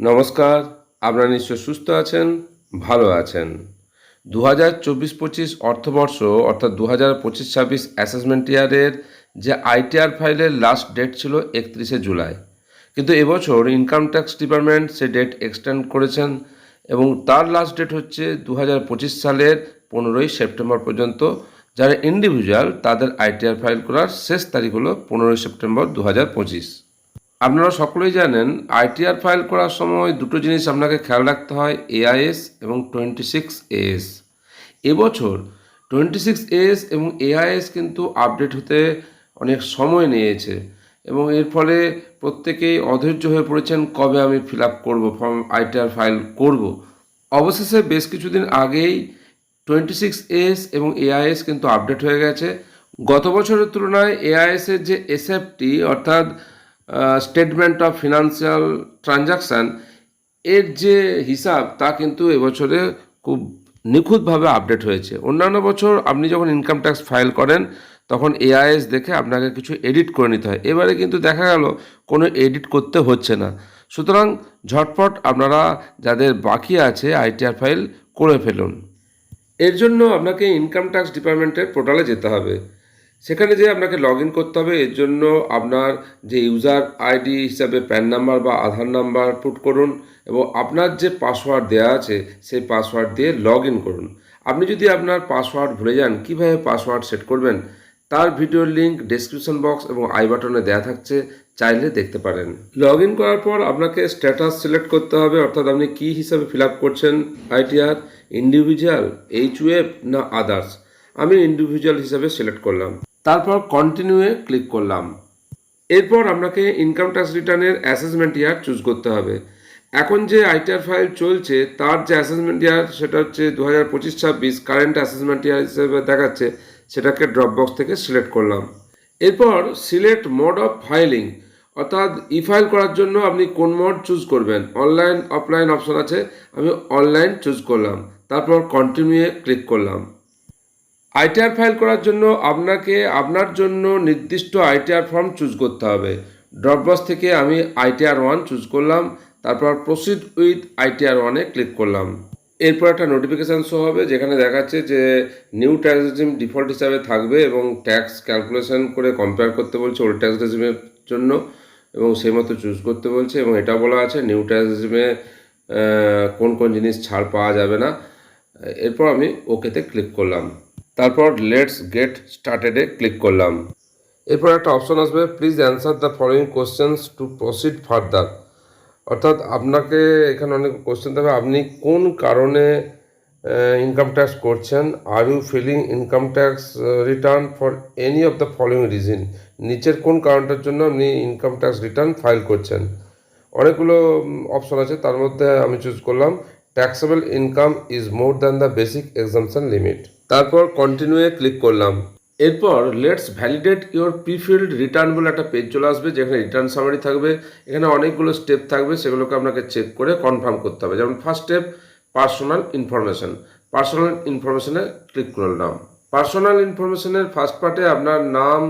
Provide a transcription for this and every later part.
নমস্কার, আপনারা নিশ্চয় সুস্থ আছেন, ভালো আছেন। দু হাজার চব্বিশ পঁচিশ অর্থবর্ষ, অর্থাৎ দু হাজার পঁচিশ ছাব্বিশ অ্যাসেসমেন্ট ইয়ারের যে আইটিআর ফাইলের লাস্ট ডেট ছিল একত্রিশে জুলাই। কিন্তু এবছর ইনকাম ট্যাক্স ডিপার্টমেন্ট সে ডেট এক্সটেন্ড করেছেন এবং তার লাস্ট ডেট হচ্ছে দু হাজার পঁচিশ সালের পনেরোই সেপ্টেম্বর পর্যন্ত, যারা ইন্ডিভিজুয়াল তাদের আইটিআর ফাইল করার শেষ তারিখ হলো পনেরোই সেপ্টেম্বর দু হাজার পঁচিশ। আপনারা সকলেই জানেন আইটিআর ফাইল করার সময় দুটো জিনিস আপনাকে খেয়াল রাখতে হয় এআইএস এবং টোয়েন্টি সিক্স এএস এবছর টোয়েন্টি সিক্স এএস এবং এআইএস কিন্তু আপডেট হতে অনেক সময় নিয়েছে এবং এর ফলে প্রত্যেকেই অধৈর্য হয়ে পড়েছেন কবে আমি ফিল আপ করব ফর্ম আইটিআর ফাইল করব। অবশেষে বেশ কিছুদিন আগেই টোয়েন্টি সিক্স এস এবং এআইএস কিন্তু আপডেট হয়ে গেছে। গত বছরের তুলনায় এআইএসের যে এসএফটি অর্থাৎ স্টেটমেন্ট অফ ফিনান্সিয়াল ট্রানজাকশান এর যে হিসাব তা কিন্তু এবছরে খুব নিখুঁতভাবে আপডেট হয়েছে। অন্যান্য বছর আপনি যখন ইনকাম ট্যাক্স ফাইল করেন, তখন এআইএস দেখে আপনাকে কিছু এডিট করে নিতে হয়। এবারে কিন্তু দেখা গেল, কোনো এডিট করতে হচ্ছে না। সুতরাং ঝটপট আপনারা যাদের বাকি আছে আইটিআর ফাইল করে ফেলুন। এর জন্য আপনাকে ইনকাম ট্যাক্স ডিপার্টমেন্টের পোর্টালে যেতে হবে। সেখানে যে আপনাকে লগ ইন করতে হবে, এর জন্য আপনার যে ইউজার আইডি হিসাবে প্যান নাম্বার বা আধার নাম্বার পুট করুন এবং আপনার যে পাসওয়ার্ড দেওয়া আছে, সেই পাসওয়ার্ড দিয়ে লগ ইন করুন। আপনি যদি আপনার পাসওয়ার্ড ভুলে যান, কীভাবে পাসওয়ার্ড সেট করবেন, তার ভিডিওর লিঙ্ক ডেসক্রিপশন বক্স এবং আই বাটনে দেওয়া থাকছে, চাইলে দেখতে পারেন। লগ ইন করার পর আপনাকে স্ট্যাটাস সিলেক্ট করতে হবে, অর্থাৎ আপনি কী হিসাবে ফিল আপ করছেন আইটিআর ইন্ডিভিজুয়াল এইচ না আদার্স আমি ইন্ডিভিজুয়াল হিসাবে সিলেক্ট করলাম। তারপর কন্টিনিউয়ে ক্লিক করলাম। এরপর আপনাকে ইনকাম ট্যাক্স রিটার্নের অ্যাসেসমেন্ট ইয়ার চুজ করতে হবে। এখন যে আইটিআর ফাইল চলছে, তার যে অ্যাসেসমেন্ট ইয়ার সেটা হচ্ছে দু হাজার পঁচিশ ছাব্বিশ কারেন্ট অ্যাসেসমেন্ট ইয়ার হিসেবে দেখাচ্ছে, সেটাকে ড্রপ বক্স থেকে সিলেক্ট করলাম। এরপর সিলেক্ট মোড অফ ফাইলিং অর্থাৎ ই ফাইল করার জন্য আপনি কোন মোড চুজ করবেন? অনলাইন অফলাইন অপশন আছে, আমি অনলাইন চুজ করলাম। তারপর কন্টিনিউয়ে ক্লিক করলাম। আইটিআর ফাইল করার জন্য আপনাকে, আপনার জন্য নির্দিষ্ট আইটিআর ফর্ম চুজ করতে হবে। ড্রপবক্স থেকে আমি আইটিআর ওয়ান চুজ করলাম, তারপর প্রসিড উইথ আইটিআর ওয়ানে ক্লিক করলাম। এরপর একটা নোটিফিকেশান শো হবে, যেখানে দেখাচ্ছে যে নিউ ট্যাক্স রেজিম ডিফল্ট হিসাবে থাকবে এবং ট্যাক্স ক্যালকুলেশন করে কম্পেয়ার করতে বলছে ওল্ড ট্যাক্স রেজিমের জন্য এবং সেই মতো চুজ করতে বলছে এবং এটা বলা আছে নিউ ট্যাক্স রেজিমে কোন কোন জিনিস ছাড় পাওয়া যাবে না। এরপর আমি ওকেতে ক্লিক করলাম। তারপর লেটস গেট স্টার্টেডে ক্লিক করলাম। এরপর একটা অপশন আসবে please answer the following questions to proceed further অর্থাৎ আপনাকে এখানে অনেক কোশ্চেন দেবে, আপনি কোন কারণে ইনকাম ট্যাক্স করছেন? Are you filing income tax return for any of the following reason নিচের কোন কারণটার জন্য আপনি ইনকাম ট্যাক্স রিটার্ন ফাইল করছেন? অনেকগুলো অপশন আছে, তার মধ্যে আমি চুজ করলাম। Taxable income is more than the basic exemption limit তারপর কন্টিনিউয়ে ক্লিক করলাম। এরপর let's validate your prefilled return বলে একটা পেজ চলে আসবে, যেখানে রিটার্ন সামারি থাকবে। এখানে অনেকগুলো স্টেপ থাকবে, সেগুলোকে আপনাকে চেক করে কনফার্ম করতে হবে। যেমন first step personal information personal ইনফরমেশনে click করলাম। পার্সোনাল ইনফরমেশনের ফার্স্ট পার্টে আপনার নাম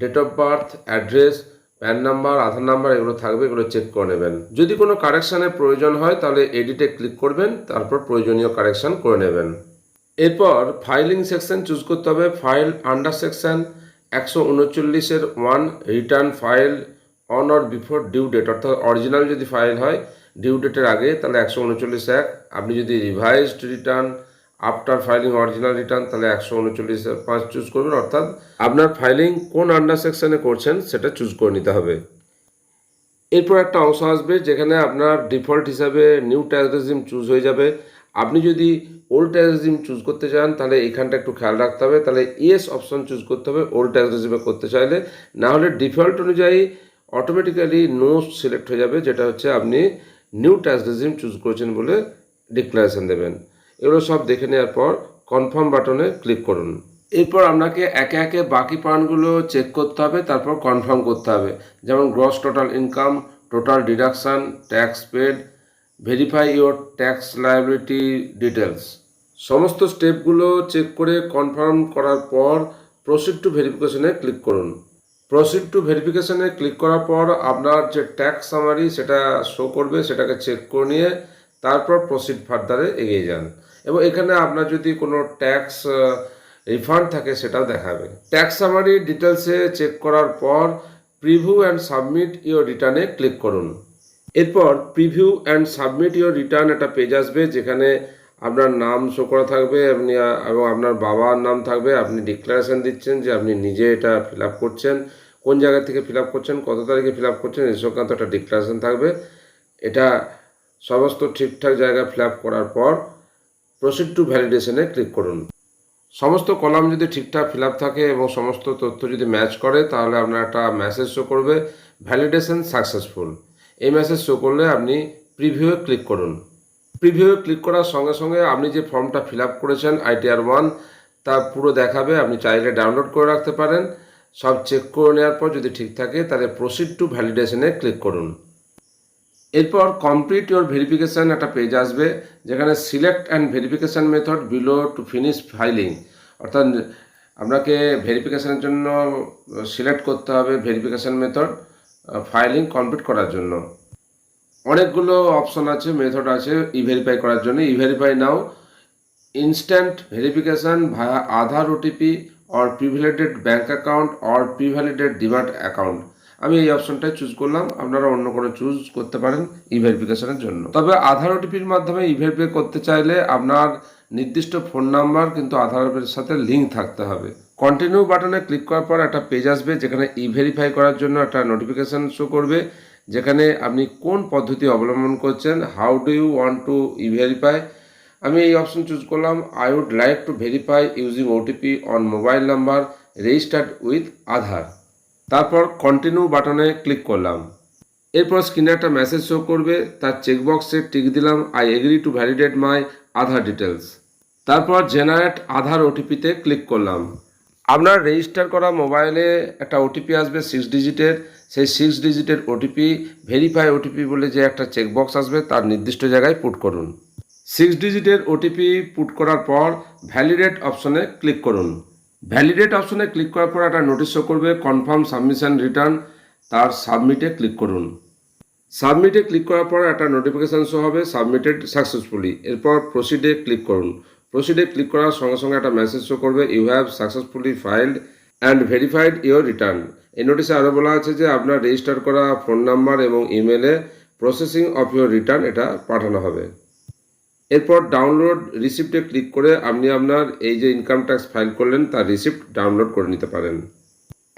date of birth address PAN number Aadhaar number এগুলো থাকবে, এগুলো চেক করে নেবেন। যদি কোনো কারেকশানের প্রয়োজন হয়, তাহলে এডিটে ক্লিক করবেন, তারপর প্রয়োজনীয় কারেকশান করে নেবেন। এরপর ফাইলিং সেকশন চুজ করতে হবে। ফাইল আন্ডার সেকশন একশো উনচল্লিশের one return file on or before due date অর্থাৎ অরিজিনাল যদি ফাইল হয় ডিউ ডেটের আগে, তাহলে একশো উনচল্লিশ এক। আপনি যদি revised return after filing original return তাহলে একশো উনচল্লিশ পাঁচ চুজ করবেন। অর্থাৎ আপনার ফাইলিং কোন আন্ডার সেকশনে করছেন, সেটা চুজ করে নিতে হবে। এরপর একটা অংশ আসবে, যেখানে আপনার ডিফল্ট হিসাবে নিউ ট্যাক্স রেজিম চুজ হয়ে যাবে। আপনি যদি ওল্ড ট্যাক্স রেজিম চুজ করতে চান, তাহলে এখানটা একটু খেয়াল রাখতে হবে। তাহলে ইয়েস অপশন চুজ করতে হবে ওল্ড ট্যাক্স রেজিমে করতে চাইলে। না হলে ডিফল্ট অনুযায়ী অটোমেটিক্যালি নো সিলেক্ট হয়ে যাবে, যেটা হচ্ছে আপনি নিউ ট্যাক্স রেজিম চুজ করেছেন বলে ডিক্লারেশন দেবেন। এগুলো সব দেখে নেওয়ার পর কনফার্ম বাটনে ক্লিক করুন। এরপর আপনাকে একে একে বাকি পয়েন্টগুলো চেক করতে হবে, তারপর কনফার্ম করতে হবে। যেমন gross total income total deduction tax paid verify your tax liability details সমস্ত স্টেপগুলো চেক করে কনফার্ম করার পর প্রসিড টু ভেরিফিকেশনে ক্লিক করুন। প্রসিড টু ভেরিফিকেশনে ক্লিক করার পর আপনার যে ট্যাক্স সামারি সেটা শো করবে, সেটাকে চেক করে নিয়ে তারপর প্রসিড ফার্দারে এগিয়ে যান। এবং এখানে আপনার যদি কোনো ট্যাক্স রিফান্ড থাকে সেটাও দেখাবে। ট্যাক্স সামারি ডিটেলসে চেক করার পর প্রিভিউ অ্যান্ড সাবমিট ইওর রিটার্নে ক্লিক করুন। এরপর preview and submit your return একটা পেজ আসবে যেখানে আপনার নাম শো করা থাকবে, আপনি, এবং আপনার বাবার নাম থাকবে, আপনি ডিক্লারেশন দিচ্ছেন যে আপনি নিজে এটা ফিল আপ করছেন, কোন জায়গা থেকে ফিল আপ করছেন, কত তারিখে ফিল আপ করছেন এই সংক্রান্ত একটা ডিক্লারেশন থাকবে। এটা সমস্ত ঠিকঠাক জায়গায় ফিল আপ করার পর প্রসিড টু ভ্যালিডেশনে ক্লিক করুন। সমস্ত কলাম যদি ঠিকঠাক ফিল আপ থাকে এবং সমস্ত তথ্য যদি ম্যাচ করে, তাহলে আপনার একটা মেসেজ শো করবে ভ্যালিডেশন সাকসেসফুল এই মেসেজ শো করলে আপনি প্রিভিউয়ে ক্লিক করুন। প্রিভিউয়ে ক্লিক করার সঙ্গে সঙ্গে আপনি যে ফর্মটা ফিল আপ করেছেন আইটিআর ওয়ান তা পুরো দেখাবে। আপনি চাইলে ডাউনলোড করে রাখতে পারেন। সব চেক করে নেওয়ার পর যদি ঠিক থাকে, তাহলে প্রসিড টু ভ্যালিডেশনে ক্লিক করুন। এরপর কমপ্লিট ইউর ভেরিফিকেশান একটা পেজ আসবে, যেখানে select and verification method below to finish filing অর্থাৎ আপনাকে ভেরিফিকেশানের জন্য সিলেক্ট করতে হবে ভেরিফিকেশান মেথড ফাইলিং কমপ্লিট করার জন্য। অনেকগুলো অপশন আছে মেথড আছে ই ভেরিফাই করার জন্য। E verify now instant verification via Aadhaar OTP or prevalidated bank account or prevalidated demat account আমি এই অপশনটাই চুজ করলাম। আপনারা অন্য কোনো চুজ করতে পারেন ই জন্য। তবে আধার ওটিপির মাধ্যমে ই ভেরিফাই করতে চাইলে আপনার নির্দিষ্ট ফোন নাম্বার কিন্তু আধারের সাথে লিঙ্ক থাকতে হবে। কন্টিনিউ বাটনে ক্লিক করার পর একটা পেজ আসবে, যেখানে ই ভেরিফাই করার জন্য একটা নোটিফিকেশন শো করবে, যেখানে আপনি কোন পদ্ধতি অবলম্বন করছেন how do you want to e verify আমি এই অপশন চুজ করলাম I would like to verify using OTP on mobile number registered with Aadhaar তারপর কন্টিনিউ বাটনে ক্লিক করলাম। এরপর স্ক্রিনে একটা মেসেজ শো করবে, তার চেকবক্সে টিক দিলাম I agree to validate my Aadhaar details তারপর জেনারেট আধার ওটিপিতে ক্লিক করলাম। আপনার রেজিস্টার করা মোবাইলে একটা ওটিপি আসবে সিক্স ডিজিটের সেই সিক্স ডিজিটের ওটিপি ভেরিফাই ওটিপি বলে যে একটা চেকবক্স আসবে, তার নির্দিষ্ট জায়গায় পুট করুন। সিক্স ডিজিটের ওটিপি পুট করার পর ভ্যালিডেট অপশনে ক্লিক করুন। ভ্যালিডেট অপশনে ক্লিক করার পর একটা নোটিশ শো করবে কনফার্ম সাবমিশন রিটার্ন তার সাবমিটে ক্লিক করুন। সাবমিটে ক্লিক করার পর একটা নোটিফিকেশান শো হবে সাবমিটেড সাকসেসফুলি এরপর প্রসিডে ক্লিক করুন। প্রসিডে ক্লিক করার সঙ্গে সঙ্গে একটা মেসেজ শো করবে you have successfully filed and verified your return এই নোটিশে আরও বলা আছে যে, আপনার রেজিস্টার করা ফোন নাম্বার এবং ইমেলে প্রসেসিং অফ ইওর রিটার্ন এটা পাঠানো হবে। এরপর ডাউনলোড রিসিপ্টে ক্লিক করে আপনি আপনার এই যে ইনকাম ট্যাক্স ফাইল করলেন, তার রিসিপ্ট ডাউনলোড করে নিতে পারেন।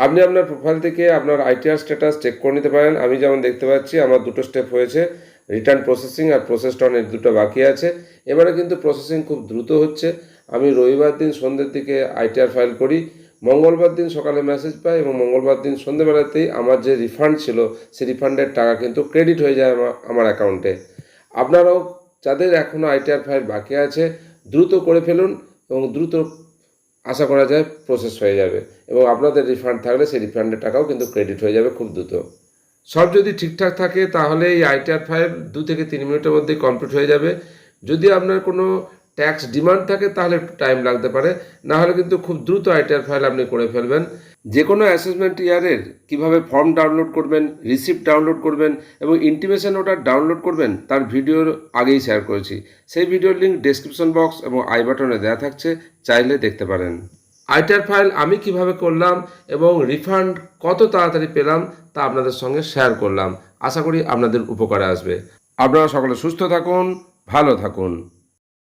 আপনি আপনার প্রোফাইল থেকে আপনার আইটিআর স্ট্যাটাস চেক করে নিতে পারেন। আমি যেমন দেখতে পাচ্ছি, আমার দুটো স্টেপ হয়েছে। রিটার্ন প্রসেসিং আর প্রসেস অন দুটো বাকি আছে। এবারে কিন্তু প্রসেসিং খুব দ্রুত হচ্ছে। আমি রবিবার দিন সন্ধ্যের দিকে আইটিআর ফাইল করি। মঙ্গলবার দিন সকালে মেসেজ পাই এবং মঙ্গলবার দিন সন্ধ্যেবেলাতেই আমার যে রিফান্ড ছিল, সেই রিফান্ডের টাকা কিন্তু ক্রেডিট হয়ে যায় আমার আমার অ্যাকাউন্টে আপনারাও, যাদের এখনও আইটিআর ফাইল বাকি আছে, দ্রুত করে ফেলুন এবং দ্রুত আশা করা যায় প্রসেস হয়ে যাবে। এবং আপনাদের রিফান্ড থাকলে সেই রিফান্ডের টাকাও কিন্তু ক্রেডিট হয়ে যাবে খুব দ্রুত। সব যদি ঠিকঠাক থাকে, তাহলে এই আইটিআর ফাইল দু থেকে তিন মিনিটের মধ্যেই কমপ্লিট হয়ে যাবে। যদি আপনার কোনো ট্যাক্স ডিমান্ড থাকে, তাহলে একটু টাইম লাগতে পারে। না হলে কিন্তু খুব দ্রুত আইটিআর ফাইল আপনি করে ফেলবেন। যে কোনো অ্যাসেসমেন্ট ইয়ারের কীভাবে ফর্ম ডাউনলোড করবেন রিসিপ্ট ডাউনলোড করবেন এবং ইন্টিমেশন ওটা ডাউনলোড করবেন, তার ভিডিওর আগেই শেয়ার করেছি। সেই ভিডিওর লিঙ্ক ডেসক্রিপশন বক্স এবং আই বাটনে দেওয়া থাকছে, চাইলে দেখতে পারেন। আইটার ফাইল আমি কীভাবে করলাম এবং রিফান্ড কত তাড়াতাড়ি পেলাম তা আপনাদের সঙ্গে শেয়ার করলাম। আশা করি আপনাদের উপকারে আসবে। আপনারা সকলে সুস্থ থাকুন, ভালো থাকুন।